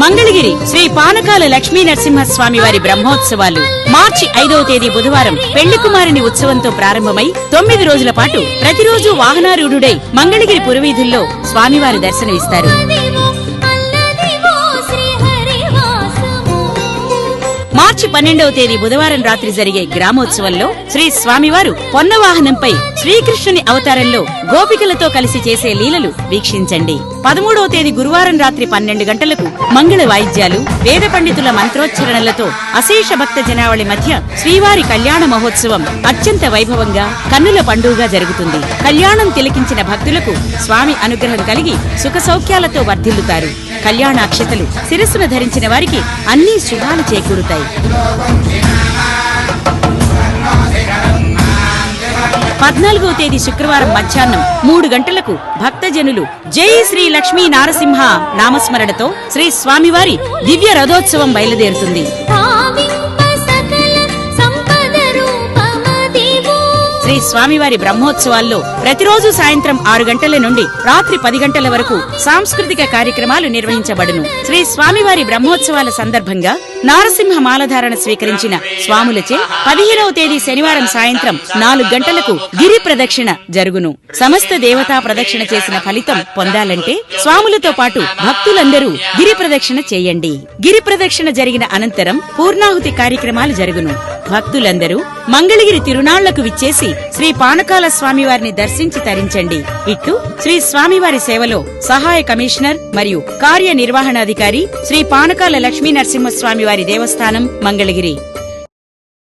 మంగళగిరి శ్రీ పానకాల లక్ష్మీ నరసింహస్వామి వారి బ్రహ్మోత్సవాలు మార్చి ఐదవ తేదీ బుధవారం పెళ్ళి కుమారుని ఉత్సవంతో ప్రారంభమై తొమ్మిది రోజుల పాటు ప్రతిరోజు వాహనారూఢుడై మంగళగిరి పురవీధుల్లో స్వామివారి దర్శనమిస్తారు. మార్చి పన్నెండవ తేదీ బుధవారం రాత్రి జరిగే గ్రామోత్సవంలో శ్రీ స్వామివారు పొన్నవాహనంపై శ్రీకృష్ణుని అవతారంలో గోపికలతో కలిసి చేసే లీలలు వీక్షించండి. పదమూడవ తేదీ గురువారం రాత్రి పన్నెండు గంటలకు మంగళ వాయిద్యాలు వేద పండితుల మంత్రోచ్చరణలతో అశేష భక్త జనావళి మధ్య శ్రీవారి కళ్యాణ మహోత్సవం అత్యంత వైభవంగా కన్నుల పండుగగా జరుగుతుంది. కళ్యాణం తిలకించిన భక్తులకు స్వామి అనుగ్రహం కలిగి సుఖ సౌఖ్యాలతో వర్ధిల్లుతారు. కళ్యాణాక్షతలు శిరస్సును ధరించిన వారికి అన్ని శుభాలు చేకూరుతాయి. పద్నాలుగో తేదీ శుక్రవారం మధ్యాహ్నం మూడు గంటలకు భక్తజనులు జై శ్రీ లక్ష్మీ నారసింహ నామస్మరణతో శ్రీ స్వామివారి దివ్య రథోత్సవం బయలుదేరుతుంది. శ్రీ స్వామివారి బ్రహ్మోత్సవాల్లో ప్రతిరోజు సాయంత్రం ఆరు గంటల నుండి రాత్రి పది గంటల వరకు సాంస్కృతిక కార్యక్రమాలు నిర్వహించబడును. శ్రీ స్వామివారి బ్రహ్మోత్సవాల సందర్భంగా నారసింహ మాలధారణ స్వీకరించిన స్వాములచే పదిహేనవ తేదీ శనివారం సాయంత్రం నాలుగు గంటలకు గిరి ప్రదక్షిణ జరుగును. సమస్త దేవతా ప్రదక్షిణ చేసిన ఫలితం పొందాలంటే స్వాములతో పాటు భక్తులందరూ గిరి ప్రదక్షిణ చేయండి. గిరి ప్రదక్షిణ జరిగిన అనంతరం పూర్ణాహుతి కార్యక్రమాలు జరుగును. భక్తులందరూ మంగళగిరి తిరునాళ్ళకు విచ్చేసి శ్రీ పానకాల స్వామివారిని దర్శించి తరించండి. ఇట్లు శ్రీ స్వామివారి సేవలో సహాయ కమిషనర్ మరియు కార్యనిర్వహణాధికారి శ్రీ పానకాల లక్ష్మీ నరసింహస్వామివారి దేవస్థానం మంగళగిరి.